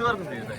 కింద వరకు తీయదు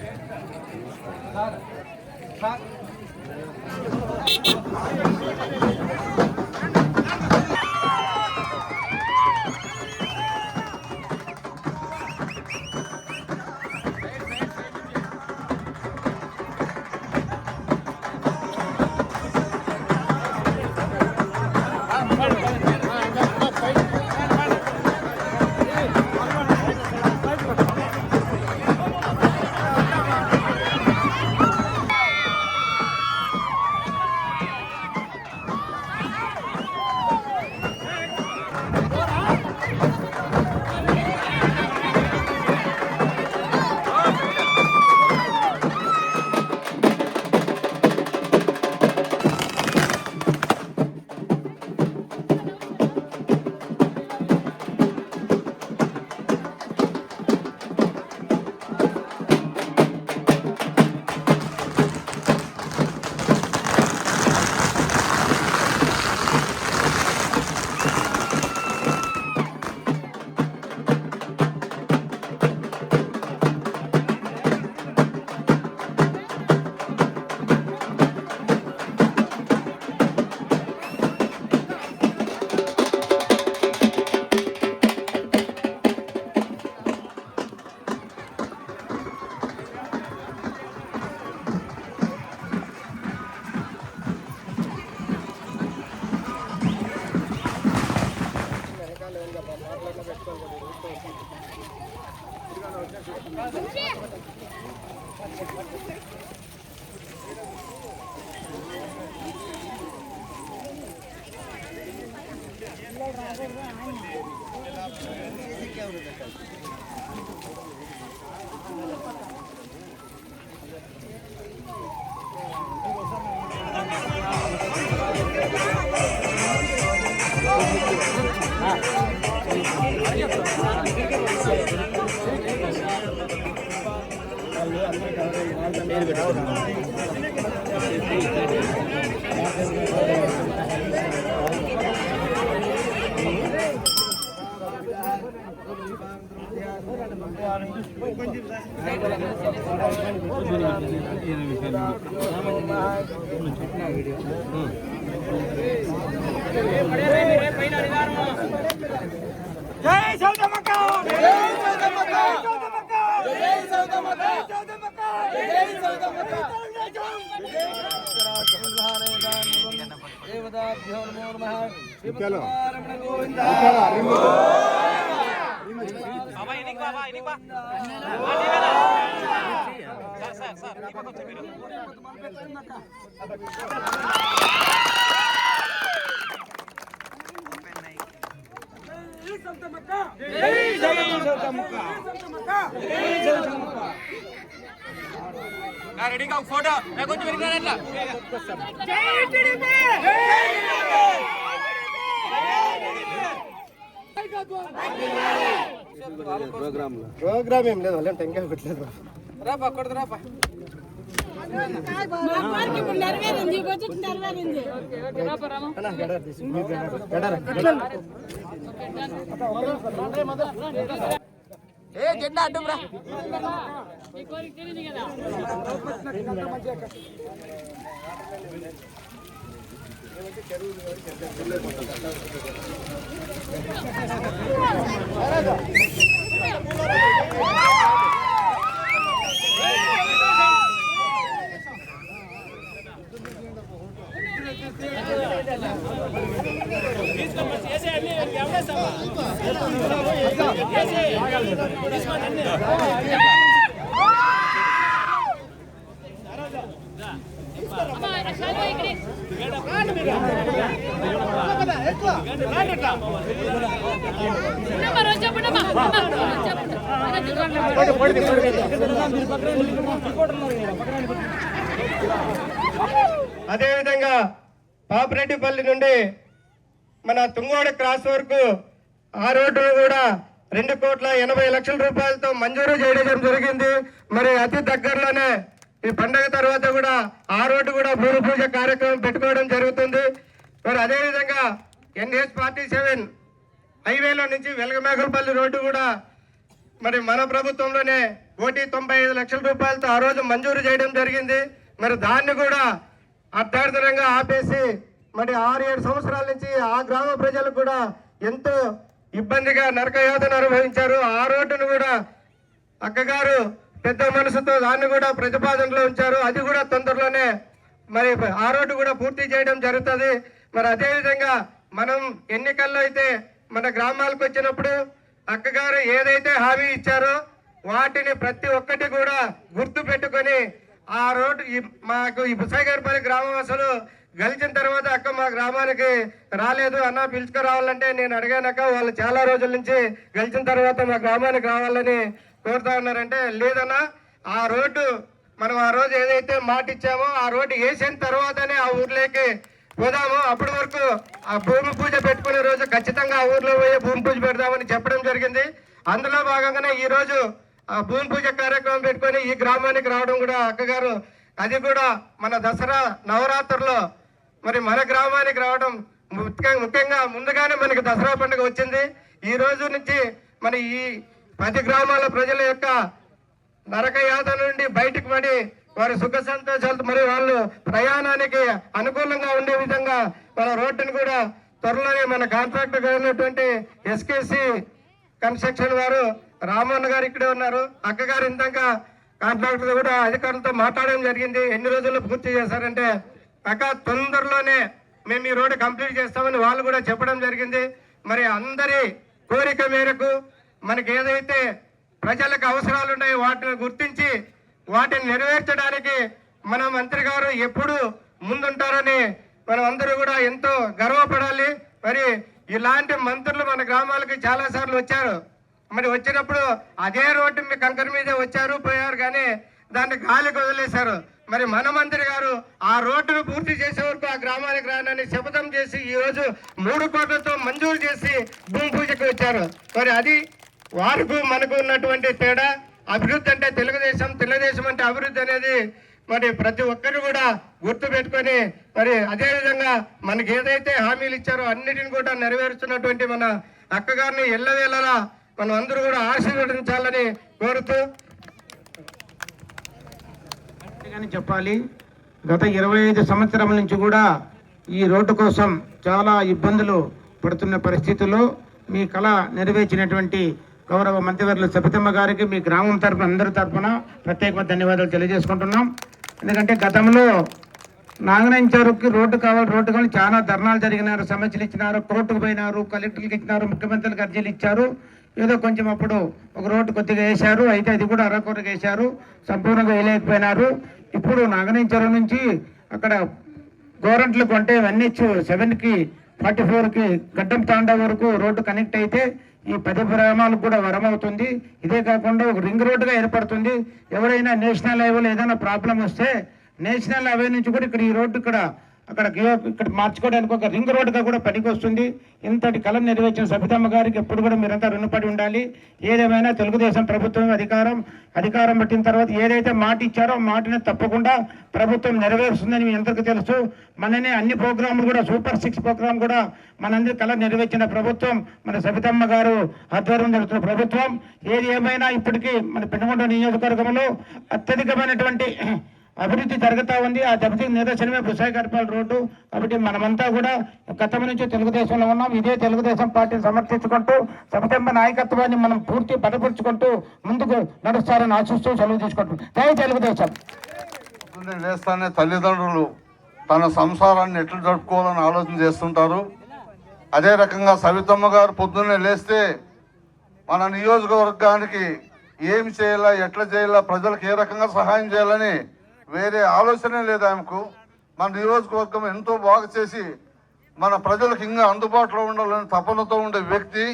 జై శ్రీమద్వారమణ గోవింద బాబా ఇనికి బాబా ఇనికి బా సార్ సార్ సార్ ఈ పక్క వచ్చి మీరు జై సౌదమ్మక్క జై సౌదమ్మక్క జై సౌదమ్మక్క రెడీగా ఒక ఫోటో కొంచెం వెనకాల ఎట్లా జై టీడీపీ ప్రోగ్రామ్ ఏం లేదు వాళ్ళేం టెంకాయ పెట్టలేదు రాపా కొడదు గడర ఏ జెండా అడ్డం రా ఈ కోరిక తెలియదు కదా రోజు చెప్పండి అదేవిధంగా పాపిరెడ్డిపల్లి నుండి మన తుంగోడ క్రాస్ వరకు ఆ రోడ్డు కూడా రెండు కోట్ల ఎనభై లక్షల రూపాయలతో మంజూరు చేయడం జరిగింది. మరి అతి దగ్గరలోనే ఈ పండగ తర్వాత కూడా ఆ రోడ్డు కూడా భూమి పూజ కార్యక్రమం పెట్టుకోవడం జరుగుతుంది. మరి అదేవిధంగా ఎన్హెచ్ ఫార్టీ సెవెన్ హైవేలో నుంచి వెలగమేకలపల్లి రోడ్డు కూడా మరి మన ప్రభుత్వంలోనే కోటి తొంభై ఐదు లక్షల రూపాయలతో ఆ రోజు మంజూరు చేయడం జరిగింది. మరి దాన్ని కూడా అర్థార్థరంగా ఆపేసి మరి ఆరు ఏడు సంవత్సరాల నుంచి ఆ గ్రామ ప్రజలు కూడా ఎంతో ఇబ్బందిగా నరకయాతన అనుభవించారు. ఆ రోడ్డును కూడా అక్కగారు పెద్ద మనసుతో దాన్ని కూడా ప్రతిపాదనలో ఉంచారు. అది కూడా తొందరలోనే మరి ఆ రోడ్డు కూడా పూర్తి చేయడం జరుగుతుంది. మరి అదేవిధంగా మనం ఎన్నికల్లో అయితే మన గ్రామాలకు వచ్చినప్పుడు అక్కగారు ఏదైతే హామీ ఇచ్చారో వాటిని ప్రతి ఒక్కటి కూడా గుర్తు పెట్టుకొని ఆ రోడ్డు మాకు ఈ బుసాగర్పల్లి గ్రామవాసులు గెలిచిన తర్వాత అక్క మా గ్రామానికి రాలేదు. అన్న పిలుచుకురావాలంటే నేను అడిగానక్క వాళ్ళు చాలా రోజుల నుంచి గెలిచిన తర్వాత మా గ్రామానికి రావాలని కోరుతా ఉన్నారంటే లేదన్నా ఆ రోడ్డు మనం ఆ రోజు ఏదైతే మాట ఇచ్చామో ఆ రోడ్డు వేసిన తర్వాతనే ఆ ఊర్లోకి పోదాము. అప్పటి వరకు ఆ భూమి పూజ పెట్టుకునే రోజు ఖచ్చితంగా ఆ ఊర్లో పోయి భూమి పూజ పెడదామని చెప్పడం జరిగింది. అందులో భాగంగానే ఈ రోజు ఆ భూమి పూజ కార్యక్రమం పెట్టుకొని ఈ గ్రామానికి రావడం కూడా అక్కగారు అది కూడా మన దసరా నవరాత్రుల్లో మరి మన గ్రామానికి రావడం ముఖ్య- ముఖ్యంగా ముందుగానే మనకి దసరా పండుగ వచ్చింది. ఈ రోజు నుంచి మన ఈ ప్రతి గ్రామాల ప్రజల యొక్క నరక యాతన నుండి బయటకు పడి వారి సుఖ సంతోషాలతో మరి వాళ్ళు ప్రయాణానికి అనుకూలంగా ఉండే విధంగా మన రోడ్డును కూడా త్వరలోనే మన కాంట్రాక్టర్ అయినటువంటి ఎస్కేసి కన్స్ట్రక్షన్ వారు రామన్న గారు ఇక్కడే ఉన్నారు. అక్కగారు గారు కాంట్రాక్టర్ కూడా అధికారులతో మాట్లాడడం జరిగింది. ఎన్ని రోజుల్లో పూర్తి చేశారంటే అక్క తొందరలోనే మేము ఈ రోడ్డు కంప్లీట్ చేస్తామని వాళ్ళు కూడా చెప్పడం జరిగింది. మరి అందరి కోరిక మేరకు మనకి ఏదైతే ప్రజలకు అవసరాలు ఉన్నాయో వాటిని గుర్తించి వాటిని నెరవేర్చడానికి మన మంత్రి గారు ఎప్పుడు ముందుంటారని మనం అందరూ కూడా ఎంతో గర్వపడాలి. మరి ఇలాంటి మంత్రులు మన గ్రామాలకి చాలా సార్లు వచ్చారు. మరి వచ్చినప్పుడు అదే రోడ్డు మీ కంకర మీదే వచ్చారు పోయారు కానీ దాన్ని గాలికి వదిలేశారు. మరి మన మంత్రి గారు ఆ రోడ్డును పూర్తి చేసే వరకు ఆ గ్రామానికి రానని శపథం చేసి ఈ రోజు మూడు కోట్లతో మంజూరు చేసి భూమి పూజకు వచ్చారు. మరి అది వారికి మనకు ఉన్నటువంటి తేడా అభివృద్ధి అంటే తెలుగుదేశం తెలుగుదేశం అంటే అభివృద్ధి అనేది మరి ప్రతి ఒక్కరు కూడా గుర్తు పెట్టుకొని మరి అదేవిధంగా మనకి ఏదైతే హామీలు ఇచ్చారో అన్నిటిని కూడా నెరవేరుస్తున్నటువంటి మన అక్కగారిని ఎల్లవేళలా మనం అందరూ కూడా ఆశీర్వదించాలని కోరుతూ అని చెప్పాలి. గత ఇరవై ఐదు సంవత్సరం నుంచి కూడా ఈ రోడ్డు కోసం చాలా ఇబ్బందులు పడుతున్న పరిస్థితుల్లో మీ కళ నెరవేర్చినటువంటి గౌరవ మంత్రివర్యులు సబితమ్మ గారికి మీ గ్రామం తరపున అందరి తరఫున ప్రత్యేకమైన ధన్యవాదాలు తెలియజేసుకుంటున్నాం. ఎందుకంటే గతంలో నాగనంచారుకి రోడ్డు కావాలి రోడ్డు కావాలి చాలా ధర్నాలు జరిగినారు సమస్యలు ఇచ్చినారు కోర్టుకు పోయినారు కలెక్టర్లకు ఇచ్చినారు ముఖ్యమంత్రులకు అర్జీలు ఇచ్చారు. ఏదో కొంచెం అప్పుడు ఒక రోడ్డు కొద్దిగా వేశారు అయితే అది కూడా అరకొరకు వేశారు సంపూర్ణంగా వేయలేకపోయినారు. ఇప్పుడు నాగనంచారు నుంచి అక్కడ గోరంట్లకు అంటే ఎన్హెచ్ సెవెన్కి ఫార్టీ ఫోర్కి గడ్డం తాండా వరకు రోడ్డు కనెక్ట్ అయితే ఈ పది గ్రామాలకు కూడా వరమవుతుంది. ఇదే కాకుండా ఒక రింగ్ రోడ్డుగా ఏర్పడుతుంది. ఎవరైనా నేషనల్ హైవేలో ఏదైనా ప్రాబ్లం వస్తే నేషనల్ హైవే నుంచి కూడా ఇక్కడ ఈ రోడ్డు ఇక్కడ అక్కడ ఇక్కడ మార్చుకోవడానికి ఒక రింగ్ రోడ్డుగా కూడా పనికి వస్తుంది ఇంతటి కళ నెరవేర్చిన సబితమ్మ గారికి ఎప్పుడు కూడా మీరంతా రుణపడి ఉండాలి. ఏదేమైనా తెలుగుదేశం ప్రభుత్వం అధికారం అధికారం పట్టిన తర్వాత ఏదైతే మాట ఇచ్చారో మాటని తప్పకుండా ప్రభుత్వం నెరవేరుస్తుందని మీ అందరికీ తెలుసు. మననే అన్ని ప్రోగ్రాములు కూడా సూపర్ సిక్స్ ప్రోగ్రాం కూడా మనందరి కళ నెరవేర్చిన ప్రభుత్వం మన సబితమ్మ గారు ఆధ్వర్యం జరుగుతున్న ప్రభుత్వం. ఏది ఏమైనా ఇప్పటికీ మన పెనుగొండ నియోజకవర్గంలో అత్యధికమైనటువంటి అభివృద్ధి జరుగుతా ఉంది. ఆ దెబ్బతికి నిదర్శనమే బుసాయిగర్పాల్ రోడ్డు. కాబట్టి మనమంతా కూడా గతం నుంచి తెలుగుదేశంలో ఉన్నాం. ఇదే తెలుగుదేశం పార్టీని సమర్థించుకుంటూ సబితమ్మ నాయకత్వాన్ని మనం పూర్తి బలపరుచుకుంటూ ముందుకు నడుస్తారని ఆశిస్తూ సెలవు తీసుకుంటున్నాం. జై తెలుగుదేశం. పొద్దున్నే లేస్తానే తల్లిదండ్రులు తన సంసారాన్ని ఎట్లా జరుపుకోవాలని ఆలోచన చేస్తుంటారు. అదే రకంగా సవితమ్మ గారు పొద్దున్నే లేస్తే మన నియోజకవర్గానికి ఏమి చేయాలా ఎట్లా చేయాలా ప్రజలకు ఏ రకంగా సహాయం చేయాలని వేరే ఆలోచనే లేదు ఆమెకు. మన నియోజకవర్గం ఎంతో బాగా చేసి మన ప్రజలకు ఇంకా అందుబాటులో ఉండాలని తపనతో ఉండే వ్యక్తి.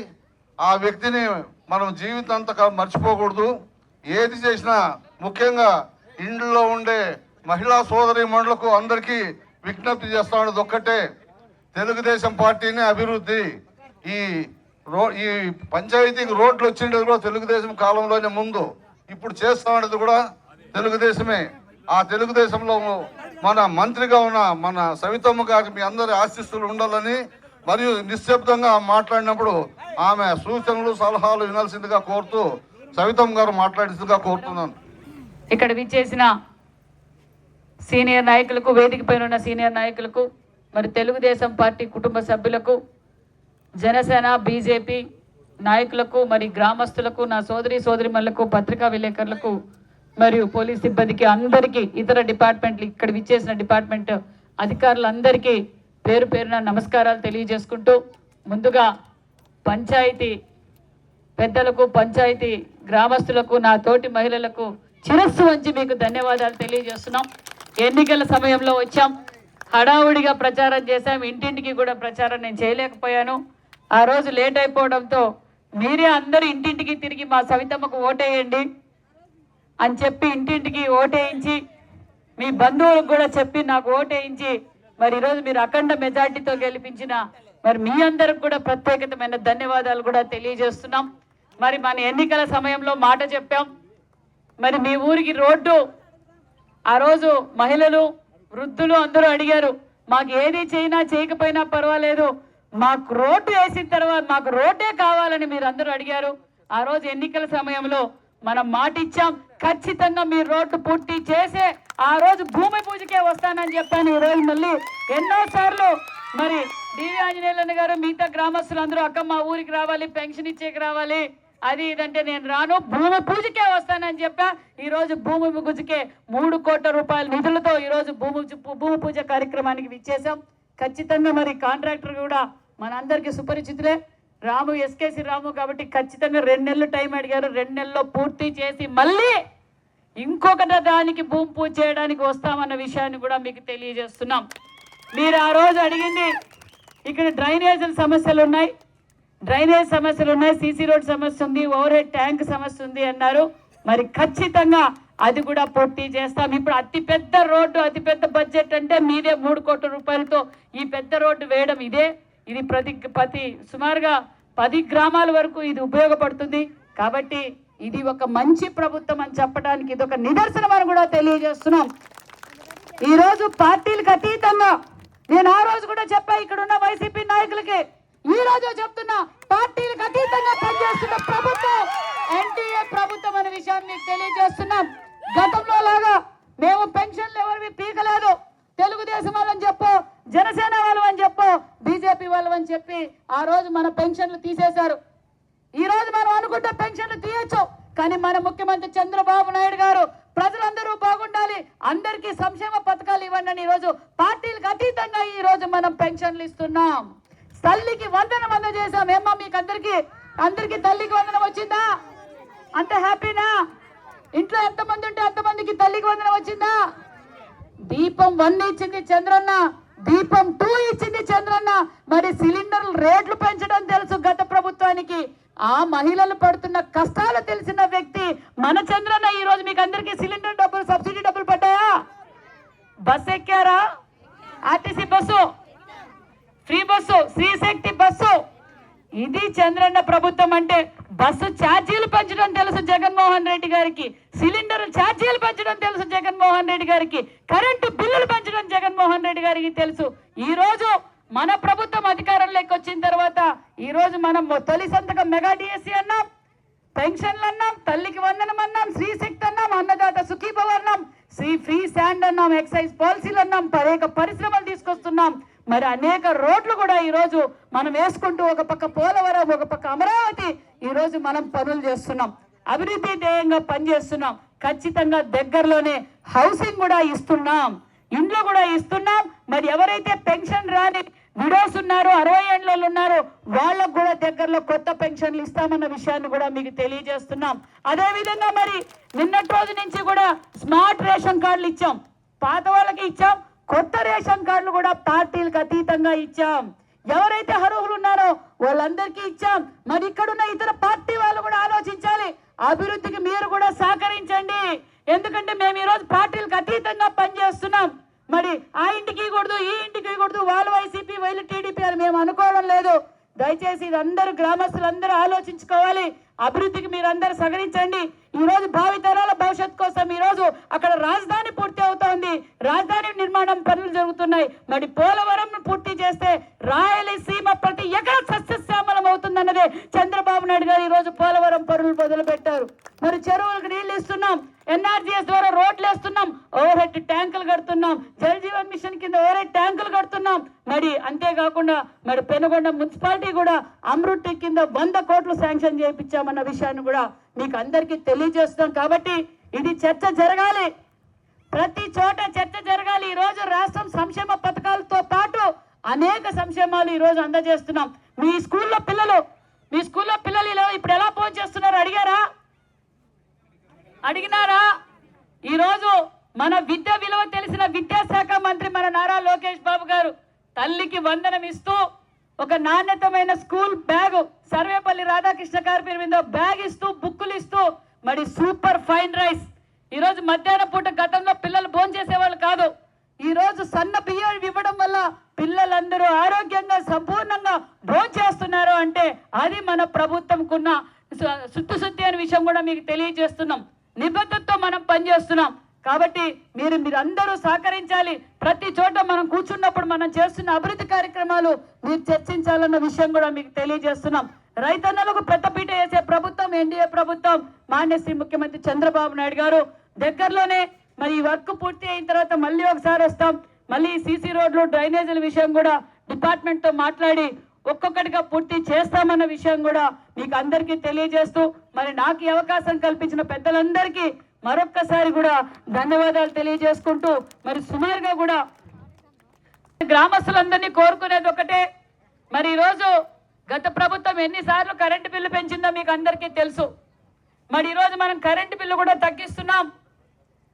ఆ వ్యక్తిని మనం జీవితాంతకాలం మర్చిపోకూడదు. ఏది చేసినా ముఖ్యంగా ఇండ్లలో ఉండే మహిళా సోదరి మండలకు అందరికీ విజ్ఞప్తి చేస్తా ఉన్నది ఒక్కటే. తెలుగుదేశం పార్టీని అభివృద్ధి. ఈ రో ఈ పంచాయతీకి రోడ్లు వచ్చిండేది కూడా తెలుగుదేశం కాలంలోనే ముందు. ఇప్పుడు చేస్తా ఉండేది కూడా తెలుగుదేశమే. ఆ తెలుగుదేశంలో మన మంత్రిగా ఉన్న మన సవితమ్మ గారికి మీ అందరి ఆశీస్సులు ఉండాలని మరియు నిశ్శబ్దంగా మాట్లాడినప్పుడు ఆమె సూచనలు సలహాలు వినాల్సిందిగా కోరుతూ సవితమ్మ గారు మాట్లాడిందిగా కోరుతున్నాను. ఇక్కడ విచ్చేసిన సీనియర్ నాయకులకు వేదిక పైన ఉన్న సీనియర్ నాయకులకు మరి తెలుగుదేశం పార్టీ కుటుంబ సభ్యులకు జనసేన బీజేపీ నాయకులకు మరి గ్రామస్తులకు నా సోదరి సోదరిమణులకు పత్రికా విలేకరులకు మరియు పోలీస్ సిబ్బందికి అందరికీ ఇతర డిపార్ట్మెంట్లు ఇక్కడ విచ్చేసిన డిపార్ట్మెంట్ అధికారులందరికీ పేరు పేరున నమస్కారాలు తెలియజేసుకుంటూ ముందుగా పంచాయతీ పెద్దలకు పంచాయతీ గ్రామస్తులకు నా తోటి మహిళలకు చిరస్సు వంచి మీకు ధన్యవాదాలు తెలియజేస్తున్నాం. ఎన్నికల సమయంలో వచ్చాం. హడావుడిగా ప్రచారం చేశాం. ఇంటింటికి కూడా ప్రచారం నేను చేయలేకపోయాను. ఆ రోజు లేట్ అయిపోవడంతో మీరే అందరూ ఇంటింటికి తిరిగి మా సవితమ్మకు ఓటేయండి. అని చెప్పి ఇంటింటికి ఓటేయించి మీ బంధువులకు కూడా చెప్పి నాకు ఓటేయించి మరి ఈరోజు మీరు అఖండ మెజార్టీతో గెలిపించిన మరి మీ అందరికి కూడా ప్రత్యేకతమైన ధన్యవాదాలు కూడా తెలియజేస్తున్నాం. మరి మన ఎన్నికల సమయంలో మాట చెప్పాం. మరి మీ ఊరికి రోడ్డు ఆ రోజు మహిళలు వృద్ధులు అందరూ అడిగారు మాకు ఏది చేయినా చేయకపోయినా పర్వాలేదు మాకు రోడ్డు వేసిన తర్వాత మాకు రోడ్డే కావాలని మీరు అందరూ అడిగారు. ఆ రోజు ఎన్నికల సమయంలో మనం మాట ఇచ్చాం ఖచ్చితంగా మీ రోడ్డు పూర్తి చేసే ఆ రోజు భూమి పూజకే వస్తానని చెప్పాను. ఈ రోజు మళ్ళీ ఎన్నో సార్లు మరి డివి ఆంజనేయులన్న గారు మిగతా గ్రామస్తులు అందరూ అక్క మా ఊరికి రావాలి పెన్షన్ ఇచ్చేకి రావాలి అది ఇదంటే నేను రాను భూమి పూజకే వస్తానని చెప్పా. ఈ రోజు భూమి పూజకే మూడు కోట్ల రూపాయల నిధులతో ఈ రోజు భూమి భూమి పూజ కార్యక్రమానికి విచ్చేసాం ఖచ్చితంగా మరి కాంట్రాక్టర్ కూడా మనందరికీ సుపరిచితులే. రాము ఎస్కేసి రాము కాబట్టి ఖచ్చితంగా రెండు నెలలు టైం అడిగారు. రెండు నెలల్లో పూర్తి చేసి మళ్ళీ ఇంకొక దానికి భూమి పూజ చేయడానికి వస్తామన్న విషయాన్ని కూడా మీకు తెలియజేస్తున్నాం. మీరు ఆ రోజు అడిగింది ఇక్కడ డ్రైనేజీల సమస్యలు ఉన్నాయి. డ్రైనేజ్ సమస్యలు ఉన్నాయి సీసీ రోడ్ సమస్య ఉంది ఓవర్ హెడ్ ట్యాంక్ సమస్య ఉంది అన్నారు. మరి ఖచ్చితంగా అది కూడా పూర్తి చేస్తాం. ఇప్పుడు అతిపెద్ద రోడ్డు అతిపెద్ద బడ్జెట్ అంటే మీదే మూడు కోట్ల రూపాయలతో ఈ పెద్ద రోడ్డు వేయడం ఇదే. ఇది ప్రతి ప్రతి సుమారుగా పది గ్రామాల వరకు ఇది ఉపయోగపడుతుంది. కాబట్టి ఇది ఒక మంచి ప్రభుత్వం అని చెప్పడానికి ఇది ఒక నిదర్శనం అని కూడా తెలియజేస్తున్నాం. ఈరోజు పార్టీలకు అతీతంగా నేను ఆ రోజు కూడా చెప్పా ఇక్కడ ఉన్న వైసీపీ నాయకులకి. ఈ రోజు చెప్తున్నా పార్టీలకు అతీతంగా పనిచేస్తున్న ప్రభుత్వం ఎన్టీఏ ప్రభుత్వం అనే విషయాన్ని మీకు తెలియజేస్తున్నాం. గతంలో లాగా మేము పెన్షన్లు ఎవరివి పీకలేదు. తెలుగుదేశం వాళ్ళని చెప్పు జనసేన వాళ్ళు అని చెప్పు బీజేపీ వాళ్ళు అని చెప్పి ఆ రోజు మన పెన్షన్లు తీసేశారు. ఈ రోజు మనం అనుకుంటే పెన్షన్లు తీయొచ్చు కానీ మన ముఖ్యమంత్రి చంద్రబాబు నాయుడు గారు ప్రజలందరూ బాగుండాలి అందరికీ సంక్షేమ పథకాలు ఇవ్వండి అని ఈరోజు రోజు పార్టీలకు అతీతంగా ఈ రోజు మనం పెన్షన్లు ఇస్తున్నాం. తల్లికి వందనం అందజేసాం ఏమ్మా మీకు అందరికీ అందరికీ తల్లికి వందనం వచ్చిందా? అంత హ్యాపీనా? ఇంట్లో ఎంతమంది ఉంటే అంతమందికి తల్లికి వందనం వచ్చిందా? దీపం వన్ ఇచ్చింది చంద్రన్న. దీపం టూ ఇచ్చింది చంద్రన్న. మరి సిలిండర్లు రేట్లు పెంచడం తెలుసు గత ప్రభుత్వానికి. ఆ మహిళలు పడుతున్న కష్టాలు తెలిసిన వ్యక్తి మన చంద్రన్న. ఈ రోజు మీకు అందరికీ సిలిండర్ డబ్బులు సబ్సిడీ డబ్బులు పడ్డాయా? Bus ఎక్కారా? RTC bus? Free bus? Shri Shakti bus? ఇది చంద్రన్న ప్రభుత్వం అంటే బస్సు ఛార్జీలు పెంచడం తెలుసు జగన్మోహన్ రెడ్డి గారికి. సిలిండర్ ఛార్జీలు పెంచడం తెలుసు జగన్మోహన్ రెడ్డి గారికి. కరెంటు బిల్లులు పెంచడం జగన్మోహన్ రెడ్డి గారికి తెలుసు. ఈ రోజు మన ప్రభుత్వం అధికారంలోకి వచ్చిన తర్వాత ఈ రోజు మనం తొలి సంతకం మెగా డిఎస్సి అన్నాం పెన్షన్లు అన్నాం తల్లికి వందనం అన్నాం శ్రీశక్తి అన్నాం అన్నదాత సుఖీభవ అన్నాం శ్రీ ఫ్రీ శాండ్ అన్నాం ఎక్సైజ్ పాలసీలు అన్నాం అనేక పరిశ్రమలు తీసుకొస్తున్నాం మరి అనేక రోడ్లు కూడా ఈరోజు మనం వేసుకుంటూ ఒక పక్క పోలవరం ఒక పక్క అమరావతి ఈరోజు మనం పనులు చేస్తున్నాం. అభివృద్ధి ధ్యేయంగా పనిచేస్తున్నాం. ఖచ్చితంగా దగ్గరలోనే హౌసింగ్ కూడా ఇస్తున్నాం. ఇండ్లు కూడా ఇస్తున్నాం. మరి ఎవరైతే పెన్షన్ రాని విడోస్ ఉన్నారో అరవై ఏళ్ళ ఉన్నారో వాళ్ళకు కూడా దగ్గరలో కొత్త పెన్షన్లు ఇస్తామన్న విషయాన్ని కూడా మీకు తెలియజేస్తున్నాం. అదే విధంగా మరి నిన్నటి రోజు నుంచి కూడా స్మార్ట్ రేషన్ కార్డులు ఇచ్చాం. పాత వాళ్ళకి ఇచ్చాం. కొత్త రేషన్ కార్డులు కూడా పార్టీలకు అతీతంగా ఇచ్చాం. ఎవరైతే అర్హులు ఉన్నారో వాళ్ళందరికీ ఇచ్చాం. మరి ఇక్కడున్న ఇతర పార్టీ వాళ్ళు కూడా ఆలోచించాలి. అభివృద్ధికి మీరు కూడా సహకరించండి. ఎందుకంటే మేము ఈరోజు పార్టీలకు అతీతంగా పనిచేస్తున్నాం. మరి ఆ ఇంటికి కూడదు ఈ ఇంటికి కూడదు వాళ్ళు వైసీపీ వీళ్ళు టీడీపీ అని మేము అనుకోవడం లేదు. దయచేసి ఇది అందరూ గ్రామస్తులందరూ ఆలోచించుకోవాలి. అభివృద్ధికి మీరందరూ సహకరించండి. ఈ రోజు భవిష్యత్ కోసం ఈ రోజు అక్కడ రాజధాని పూర్తి అవుతోంది. రాజధాని నిర్మాణం పనులు జరుగుతున్నాయి. మరి పోలవరం పూర్తి చేస్తే రాయలసీమ ప్రతి ఎక్కడ సస్యశ్యామలం అవుతుందన్నదే చంద్రబాబు నాయుడు గారు ఈరోజు పోలవరం పనులు మొదలు పెట్టారు ఎన్ఆర్జీఎస్ ద్వారా రోడ్లు వేస్తున్నాం. ఓవర్ హెడ్ ట్యాంకులు కడుతున్నాం. జల్ జీవన్ మిషన్ కింద ఓవర్ హెడ్ ట్యాంకులు కడుతున్నాం. మరి అంతేకాకుండా మరి పెనుగొండ మున్సిపాలిటీ కూడా అమృతి కింద వంద కోట్లు శాంక్షన్ చేయించామన్న విషయాన్ని కూడా మీకు అందరికీ తెలియజేస్తున్నాం కాబట్టి ఇది చర్చ జరగాలి. ప్రతి చోట చర్చ జరగాలి. ఈ రోజు రాష్ట్రం సంక్షేమ పథకాలతో పాటు అనేక సంక్షేమాలు ఈరోజు అందజేస్తున్నాం. మీ స్కూల్లో పిల్లలు మీ స్కూల్లో పిల్లలు ఇప్పుడు ఎలా ఫోన్ చేస్తున్నారు? అడిగారా? అడిగినారా? ఈరోజు మన విద్య విలువ తెలిసిన విద్యాశాఖ మంత్రి మన నారా లోకేష్ బాబు గారు తల్లికి వందనం ఇస్తూ ఒక నాణ్యతమైన స్కూల్ బ్యాగ్ సర్వేపల్లి రాధాకృష్ణ గారి పేరు మీద బ్యాగ్ ఇస్తూ బుక్కులు ఇస్తూ మరి సూపర్ ఫైన్ రైస్. ఈరోజు మధ్యాహ్నం పూట గతంలో పిల్లలు భోజనం చేసేవాళ్ళు కాదు. ఈరోజు సన్న బియ్యం ఇవ్వడం వల్ల పిల్లలందరూ ఆరోగ్యంగా సంపూర్ణంగా భోజనం చేస్తున్నారు అంటే అది మన ప్రభుత్వంకున్న శుద్ధి శుద్ధి అనే విషయం కూడా మీకు తెలియజేస్తున్నాం. నిబద్ధతతో మనం పనిచేస్తున్నాం. కాబట్టి మీరు మీరందరూ సహకరించాలి. ప్రతి చోట మనం కూర్చున్నప్పుడు మనం చేస్తున్న అభివృద్ధి కార్యక్రమాలు మీరు చర్చించాలన్న విషయం కూడా మీకు తెలియజేస్తున్నాం. రైతన్నలకు పెద్దపీట వేసే ప్రభుత్వం ఎన్డీఏ ప్రభుత్వం మాన్య శ్రీ ముఖ్యమంత్రి చంద్రబాబు నాయుడు గారు దగ్గరలోనే మరి ఈ వర్క్ పూర్తి అయిన తర్వాత మళ్ళీ ఒకసారి వస్తాం. మళ్ళీ సీసీ రోడ్లు డ్రైనేజీల విషయం కూడా డిపార్ట్మెంట్తో మాట్లాడి ఒక్కొక్కటిగా పూర్తి చేస్తామన్న విషయం కూడా మీకు అందరికీ తెలియజేస్తూ మరి నాకు ఈ అవకాశం కల్పించిన పెద్దలందరికీ మరొక్కసారి కూడా ధన్యవాదాలు తెలియజేసుకుంటూ మరి సుమారుగా కూడా గ్రామస్తులందరినీ కోరుకునేది ఒకటే. మరి ఈరోజు గత ప్రభుత్వం ఎన్నిసార్లు కరెంటు బిల్లు పెంచిందో మీకు అందరికీ తెలుసు. మరి ఈరోజు మనం కరెంటు బిల్లు కూడా తగ్గిస్తున్నాం.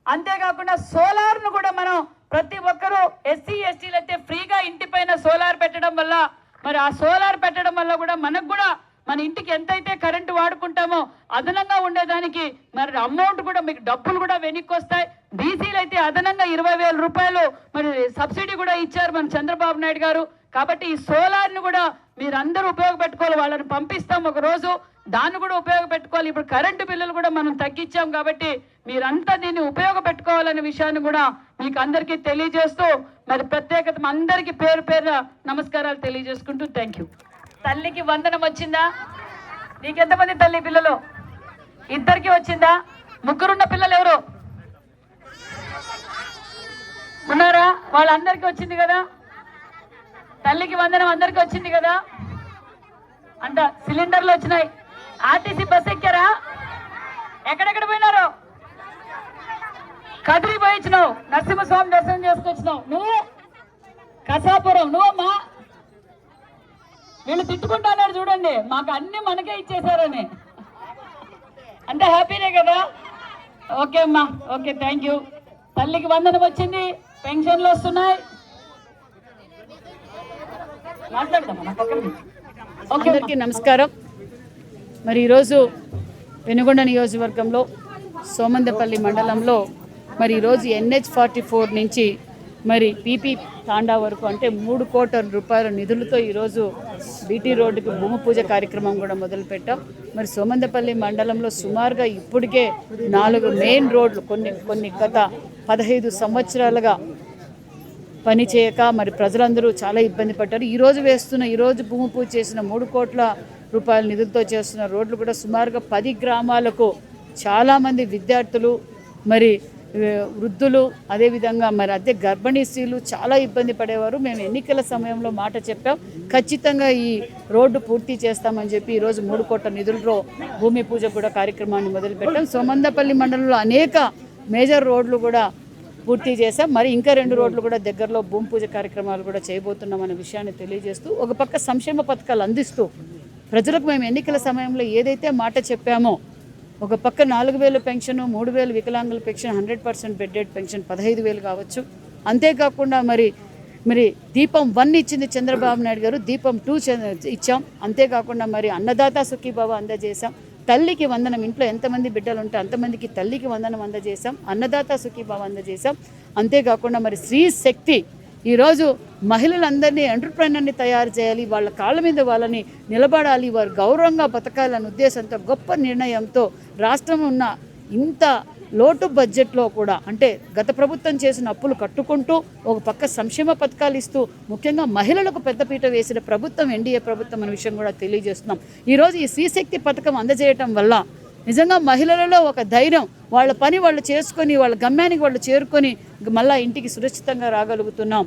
అంతేకాకుండా సోలార్ను కూడా మనం ప్రతి ఒక్కరూ ఎస్సీ ఎస్టీలు అయితే ఫ్రీగా ఇంటిపైన సోలార్ పెట్టడం వల్ల మరి ఆ సోలార్ పెట్టడం వల్ల కూడా మనకు కూడా మన ఇంటికి ఎంతైతే కరెంటు వాడుకుంటామో అదనంగా ఉండేదానికి మరి అమౌంట్ కూడా మీకు డబ్బులు కూడా వెనక్కి వస్తాయి బీసీలు అయితే అదనంగా ఇరవై వేల రూపాయలు మరి సబ్సిడీ కూడా ఇచ్చారు మన చంద్రబాబు నాయుడు గారు. కాబట్టి ఈ సోలార్ను కూడా మీరందరూ ఉపయోగపెట్టుకోవాలి. వాళ్ళని పంపిస్తాం ఒక రోజు. దాన్ని కూడా ఉపయోగపెట్టుకోవాలి. ఇప్పుడు కరెంటు బిల్లులు కూడా మనం తగ్గించాం కాబట్టి మీరంతా దీన్ని ఉపయోగపెట్టుకోవాలనే విషయాన్ని కూడా మీకు అందరికీ తెలియజేస్తూ మరి ప్రత్యేకత అందరికీ పేరు పేరు నమస్కారాలు తెలియజేసుకుంటూ థ్యాంక్ యూ తల్లికి వందనం వచ్చిందా? నీకెంతమంది తల్లి పిల్లలు? ఇద్దరికి వచ్చిందా? ముగ్గురున్న పిల్లలు ఎవరు? ఉన్నారా? వాళ్ళందరికీ వచ్చింది కదా? తల్లికి వందనం అందరికి వచ్చింది కదా? అంట సిలిండర్లు వచ్చినాయి. ఆర్టీసీ బస్ ఎక్కారా? ఎక్కడెక్కడ పోయినారు? కదిరి పోయించినావు నరసింహస్వామి దర్శనం చేసుకొచ్చినావు. నువ్వు? కసాపురం. నువ్వమ్మా? వీళ్ళు తిట్టుకుంటున్నారు చూడండి. మాకు అన్ని మనకే ఇచ్చేసారని అంటే హ్యాపీనే కదా? ఓకే అమ్మా. ఓకే థ్యాంక్ యూ తల్లికి వందనం వచ్చింది. పెన్షన్లు వస్తున్నాయి. ఓకే అందరికీ నమస్కారం. మరి ఈరోజు వెనుగొండ నియోజకవర్గంలో సోమందపల్లి మండలంలో మరి ఈరోజు ఎన్హెచ్ ఫార్టీ ఫోర్ నుంచి మరి పీపీ తాండా వరకు అంటే మూడు కోట్ల రూపాయల నిధులతో ఈరోజు బీటీ రోడ్డుకి భూమి పూజ కార్యక్రమం కూడా మొదలుపెట్టాం. మరి సోమందపల్లి మండలంలో సుమారుగా ఇప్పటికే నాలుగు మెయిన్ రోడ్లు కొన్ని కొన్ని గత పదహైదు సంవత్సరాలుగా పని చేయక మరి ప్రజలందరూ చాలా ఇబ్బంది పడ్డారు. ఈరోజు వేస్తున్న ఈరోజు భూమి పూజ చేసిన మూడు కోట్ల రూపాయల నిధులతో చేస్తున్న రోడ్లు కూడా సుమారుగా పది గ్రామాలకు చాలామంది విద్యార్థులు మరి వృద్ధులు అదేవిధంగా మరి అదే గర్భిణీ స్త్రీలు చాలా ఇబ్బంది పడేవారు. మేము ఎన్నికల సమయంలో మాట చెప్పాం. ఖచ్చితంగా ఈ రోడ్డు పూర్తి చేస్తామని చెప్పి ఈరోజు మూడు కోట్ల నిధులతో భూమి పూజ కూడా కార్యక్రమాన్ని మొదలుపెట్టాం సోమందపల్లి మండలంలో అనేక మేజర్ రోడ్లు కూడా పూర్తి చేశాం. మరి ఇంకా రెండు రోడ్లు కూడా దగ్గరలో భూమి పూజ కార్యక్రమాలు కూడా చేయబోతున్నాం అనే విషయాన్ని తెలియజేస్తూ ఒక పక్క సంక్షేమ పథకాలు అందిస్తూ ప్రజలకు మేము ఎన్నికల సమయంలో ఏదైతే మాట చెప్పామో ఒక పక్క నాలుగు వేలు పెన్షన్ మూడు వేలు వికలాంగుల pension hundred percent bedded pension పదహైదు వేలు కావచ్చు. అంతేకాకుండా మరి మరి దీపం వన్ ఇచ్చింది చంద్రబాబు నాయుడు గారు దీపం టూ ఇచ్చాం. అంతేకాకుండా మరి అన్నదాత సుఖీభావ అందజేశాం. తల్లికి వందనం ఇంట్లో ఎంతమంది బిడ్డలు ఉంటే అంతమందికి తల్లికి వందనం అందజేశాం. అన్నదాత సుఖీభావ అందజేశాం. అంతేకాకుండా మరి స్త్రీ శక్తి ఈరోజు మహిళలందరినీ ఎంటర్ప్రైనర్ని తయారు చేయాలి వాళ్ళ కాళ్ళ మీద వాళ్ళని నిలబడాలి వారు గౌరవంగా బతకాలన్న ఉద్దేశంతో గొప్ప నిర్ణయంతో రాష్ట్రం ఉన్న ఇంత లోటు బడ్జెట్లో కూడా అంటే గత ప్రభుత్వం చేసిన అప్పులు కట్టుకుంటూ ఒక పక్క సంక్షేమ పథకాలు ఇస్తూ ముఖ్యంగా మహిళలకు పెద్దపీట వేసిన ప్రభుత్వం ఎన్డీఏ ప్రభుత్వం అనే విషయం కూడా తెలియజేస్తున్నాం. ఈరోజు ఈ స్త్రీశక్తి పథకం అందజేయటం వల్ల నిజంగా మహిళలలో ఒక ధైర్యం. వాళ్ళ పని వాళ్ళు చేసుకొని వాళ్ళ గమ్యానికి వాళ్ళు చేరుకొని మళ్ళా ఇంటికి సురక్షితంగా రాగలుగుతున్నాం.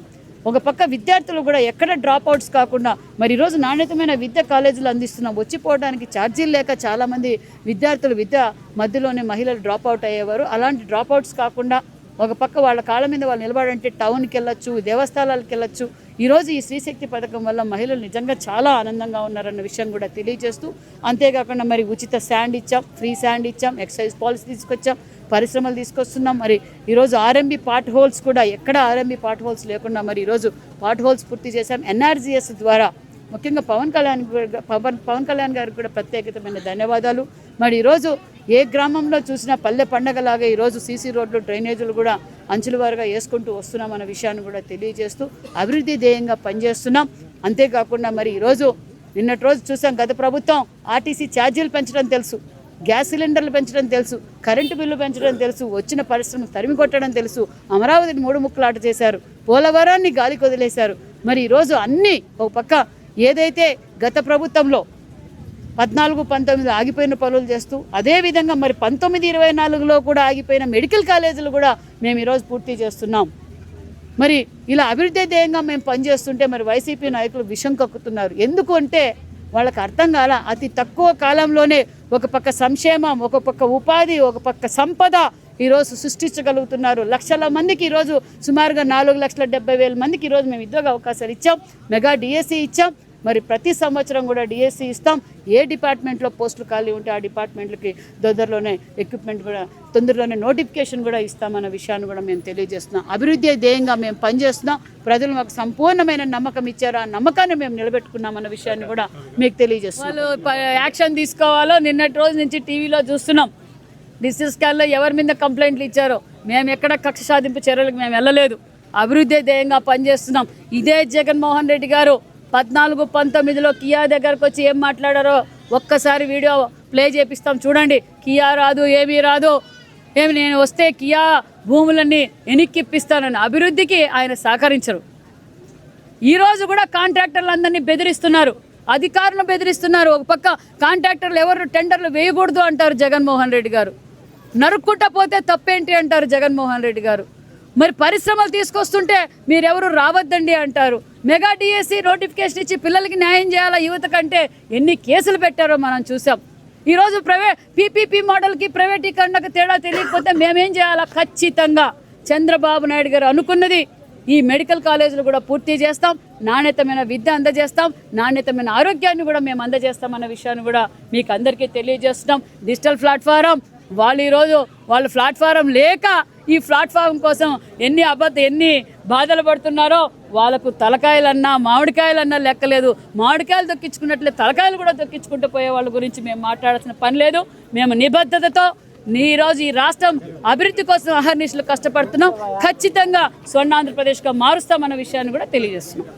ఒక పక్క విద్యార్థులు కూడా ఎక్కడ డ్రాప్ అవుట్స్ కాకుండా మరి ఈరోజు నాణ్యతమైన విద్య కాలేజీలు అందిస్తున్నాం. వచ్చిపోవడానికి ఛార్జీలు లేక చాలామంది విద్యార్థులు విద్య మధ్యలోనే మహిళలు డ్రాప్ అవుట్ అయ్యేవారు. అలాంటి డ్రాప్ అవుట్స్ కాకుండా ఒక పక్క వాళ్ళ కాళ్ళ మీద వాళ్ళు నిలబడంటే టౌన్కి వెళ్ళొచ్చు దేవస్థానాలకు వెళ్ళొచ్చు. ఈరోజు ఈ స్త్రీశక్తి పథకం వల్ల మహిళలు నిజంగా చాలా ఆనందంగా ఉన్నారన్న విషయం కూడా తెలియజేస్తూ అంతేకాకుండా మరి ఉచిత శాండ్ ఇచ్చాం ఫ్రీ శాండ్ ఇచ్చాం ఎక్సైజ్ పాలసీ తీసుకొచ్చాం పరిశ్రమలు తీసుకొస్తున్నాం. మరి ఈరోజు ఆర్ఎంబి పార్ట్ హోల్స్ కూడా ఎక్కడ ఆర్ఎంబి పార్ట్ హోల్స్ లేకుండా మరి ఈరోజు పార్ట్ హోల్స్ పూర్తి చేశాం. ఎన్ఆర్జీఎస్ ద్వారా ముఖ్యంగా పవన్ కళ్యాణ్ పవన్ పవన్ కళ్యాణ్ గారికి కూడా ప్రత్యేకతమైన ధన్యవాదాలు. మరి ఈరోజు ఏ గ్రామంలో చూసినా పల్లె పండగలాగా ఈరోజు సీసీ రోడ్లు డ్రైనేజీలు కూడా అంచుల వారుగా వేసుకుంటూ వస్తున్నాం అన్న విషయాన్ని కూడా తెలియజేస్తూ అభివృద్ధి ధ్యేయంగా పనిచేస్తున్నాం. అంతేకాకుండా మరి ఈరోజు నిన్నటి రోజు చూసాం గత ప్రభుత్వం ఆర్టీసీ ఛార్జీలు పెంచడం తెలుసు గ్యాస్ సిలిండర్లు పెంచడం తెలుసు కరెంటు బిల్లు పెంచడం తెలుసు వచ్చిన పరిశ్రమ తరిమి కొట్టడం తెలుసు అమరావతిని మూడు ముక్కలాట చేశారు పోలవరాన్ని గాలికి వదిలేశారు. మరి ఈరోజు అన్నీ ఒక పక్క ఏదైతే గత ప్రభుత్వంలో పద్నాలుగు పంతొమ్మిది ఆగిపోయిన పనులు చేస్తూ అదేవిధంగా మరి పంతొమ్మిది ఇరవై నాలుగులో కూడా ఆగిపోయిన మెడికల్ కాలేజీలు కూడా మేము ఈరోజు పూర్తి చేస్తున్నాం. మరి ఇలా అభివృద్ధి ధ్యేయంగా మేము పనిచేస్తుంటే మరి వైసీపీ నాయకులు విషం కక్కుతున్నారు. ఎందుకు అంటే వాళ్ళకి అర్థం కాల అతి తక్కువ కాలంలోనే ఒక పక్క సంక్షేమం ఒక పక్క ఉపాధి ఒక పక్క సంపద ఈరోజు సృష్టించగలుగుతున్నారు. లక్షల మందికి ఈరోజు సుమారుగా నాలుగు లక్షల డెబ్బై వేల మందికి ఈరోజు మేము ఉద్యోగ అవకాశాలు ఇచ్చాం మెగా డిఎస్సి ఇచ్చాం. మరి ప్రతి సంవత్సరం కూడా డిఎస్సి ఇస్తాం. ఏ డిపార్ట్మెంట్లో పోస్టులు ఖాళీ ఉంటే ఆ డిపార్ట్మెంట్లకి తొందరలోనే ఎక్విప్మెంట్ కూడా తొందరలోనే నోటిఫికేషన్ కూడా ఇస్తామన్న విషయాన్ని కూడా మేము తెలియజేస్తున్నాం. అభివృద్ధి ధ్యేయంగా మేము పనిచేస్తున్నాం. ప్రజలు మాకు సంపూర్ణమైన నమ్మకం ఇచ్చారు. ఆ నమ్మకాన్ని మేము నిలబెట్టుకున్నామన్న విషయాన్ని కూడా మీకు తెలియజేస్తున్నాం. వాళ్ళు యాక్షన్ తీసుకోవాలో నిన్నటి రోజు నుంచి టీవీలో చూస్తున్నాం. డిసిస్ కాల్లో ఎవరి మీద కంప్లైంట్లు ఇచ్చారో? మేము ఎక్కడ కక్ష సాధింపు చర్యలకు మేము వెళ్ళలేదు. అభివృద్ధి ధ్యేయంగా పనిచేస్తున్నాం. ఇదే జగన్మోహన్ రెడ్డి గారు పద్నాలుగు పంతొమ్మిదిలో కియా దగ్గరకు వచ్చి ఏం మాట్లాడారో ఒక్కసారి వీడియో ప్లే చేపిస్తాం. చూడండి. కియా రాదు ఏమీ రాదు. ఏమి నేను వస్తే కియా భూములన్నీ వెనక్కిప్పిస్తానని అభివృద్ధికి ఆయన సహకరించరు. ఈరోజు కూడా కాంట్రాక్టర్లు అందరినీ బెదిరిస్తున్నారు. అధికారులను బెదిరిస్తున్నారు. ఒక పక్క కాంట్రాక్టర్లు ఎవరు టెండర్లు వేయకూడదు అంటారు జగన్మోహన్ రెడ్డి గారు. నరుక్కుంటా పోతే తప్పేంటి అంటారు జగన్మోహన్ రెడ్డి గారు. మరి పరిశ్రమలు తీసుకొస్తుంటే మీరెవరు రావద్దండి అంటారు. మెగా డిఎస్సి నోటిఫికేషన్ ఇచ్చి పిల్లలకి న్యాయం చేయాలా యువత కంటే ఎన్ని కేసులు పెట్టారో మనం చూసాం. ఈరోజు ప్రైవేట్ పీపీపీ మోడల్కి ప్రైవేటీకరణకు తేడా తెలియకపోతే మేమేం చేయాలా? ఖచ్చితంగా చంద్రబాబు నాయుడు గారు అనుకున్నది ఈ మెడికల్ కాలేజీలు కూడా పూర్తి చేస్తాం. నాణ్యతమైన విద్య అందజేస్తాం. నాణ్యతమైన ఆరోగ్యాన్ని కూడా మేము అందజేస్తాం అన్న విషయాన్ని కూడా మీకు అందరికీ తెలియజేస్తున్నాం. డిజిటల్ ప్లాట్ఫారం వాళ్ళు ఈరోజు వాళ్ళ ప్లాట్ఫారం లేక ఈ ప్లాట్ఫారం కోసం ఎన్ని అబద్ధ ఎన్ని బాధలు పడుతున్నారో వాళ్ళకు తలకాయలన్నా మామిడికాయలన్నా లెక్కలేదు. మామిడికాయలు దొక్కించుకున్నట్లే తలకాయలు కూడా దొక్కించుకుంటూ పోయే వాళ్ళ గురించి మేము మాట్లాడాల్సిన పని లేదు. మేము నిబద్ధతతో ఈరోజు ఈ రాష్ట్రం అభివృద్ధి కోసం అహర్నిశలు కష్టపడుతున్నాం. ఖచ్చితంగా స్వర్ణ ఆంధ్రప్రదేశ్గా మారుస్తామన్న విషయాన్ని కూడా తెలియజేస్తున్నాం.